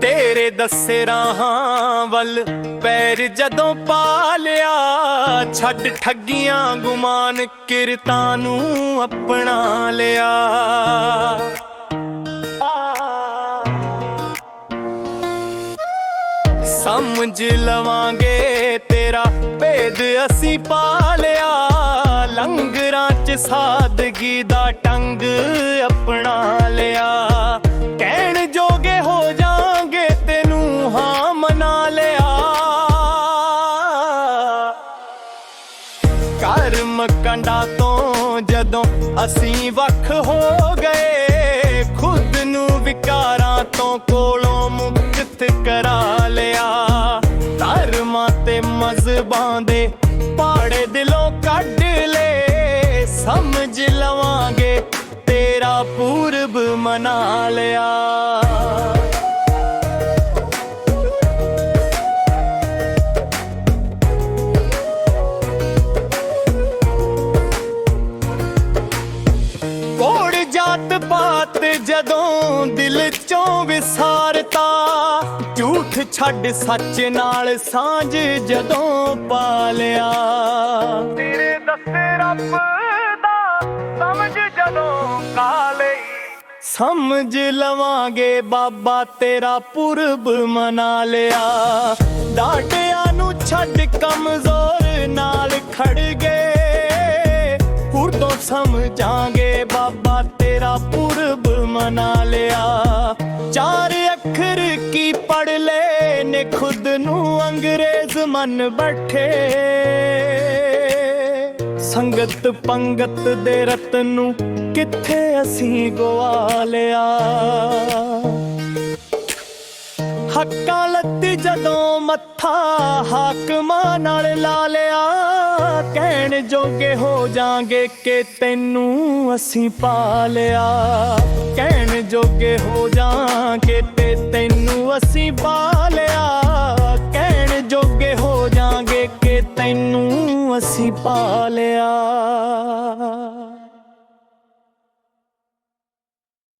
ਤੇਰੇ ਦੱਸੇ ਰਾਹਾਂ ਵੱਲ ਪੈਰ ਜਦੋਂ ਪਾ ਲਿਆ ਛੱਡ ਠੱਗੀਆਂ ਗੁਮਾਨ ਕਿਰਤਾਂ ਨੂੰ ਆਪਣਾ ਲਿਆ। ਸਮਝ ਲਵਾਂਗੇ ਤੇਰਾ ਭੇਦ ਅਸੀਂ ਪਾ ਲਿਆ ਲੰਗਰਾਂ ਚ ਸਾਦਗੀ ਦਾ ਟੰਗ ਆਪਣਾ ਲਿਆ। ਕਰਮ ਕੰਡਾ ਤੋਂ ਜਦੋਂ ਅਸੀਂ ਵੱਖ ਹੋ ਗਏ, ਖੁਦ ਨੂੰ ਵਿਕਾਰਾਂ ਤੋਂ ਕੋਲੋਂ ਮੁਕਤ ਕਰਾ ਲਿਆ। ਧਰਮਾਂ ਤੇ ਮਜ਼ਬਾਂ ਦੇ ਪਾੜੇ ਦਿਲੋਂ ਕੱਢ ਲੈ ਸਮਝ ਲਵਾਂਗੇ ਤੇਰਾ ਪੂਰਬ ਮਨਾ ਲਿਆ। ਜਾਤ ਪਾਤ ਜਦੋਂ ਦਿਲ ਚੋਂ ਵਿਸਾਰਤਾ ਝੂਠ ਛੱਡ ਸੱਚ ਨਾਲ ਸਾਂਝ ਜਦੋਂ ਪਾ ਲਿਆ ਤੇਰੇ ਦੱਸੇ ਰੱਬ ਦਾ ਸਮਝ ਜਦੋਂ ਕਾ ਲਈ ਸਮਝ ਲਵਾਂਗੇ ਬਾਬਾ ਤੇਰਾ ਪੁਰਬ ਮਨਾ ਲਿਆ। ਡਾਟਿਆਂ ਨੂੰ ਛੱਡ ਕਮਜ਼ੋਰ ਨਾਲ ਖੜ ਗਏ। ਹੁਰ ਤੋਂ ਸਮਝਾਂਗੇ ਤੇਰਾ ਪੁਰਬ ਮਨਾ ਲਿਆ। ਚਾਰ ਅੱਖਰ ਕੀ ਪੜ ਲੈ ਨੇ ਖੁਦ ਨੂੰ ਅੰਗਰੇਜ਼ ਮਨ ਬੈਠੇ। ਸੰਗਤ ਪੰਗਤ ਦੇ ਰਤਨ ਨੂੰ ਕਿੱਥੇ ਅਸੀਂ ਗਵਾ ਲਿਆ? ਹੱਕਾਂ ਲੱਤੀ ਜਦੋਂ ਮੱਥਾ ਹਾਕਮਾਂ ਨਾਲ ਲਾ ਲਿਆ, ਕਹਿਣ ਜੋਗੇ ਹੋ ਜਾਾਂਗੇ ਕਿ ਤੈਨੂੰ ਅਸੀਂ ਪਾ ਲਿਆ। ਕਹਿਣ ਜੋਗੇ ਹੋ ਜਾਾਂਗੇ ਤੇ ਤੈਨੂੰ ਅਸੀਂ ਪਾ ਲਿਆ। ਕਹਿਣ ਜੋਗੇ ਹੋ ਜਾਾਂਗੇ ਕਿ ਤੈਨੂੰ ਅਸੀਂ ਪਾ ਲਿਆ।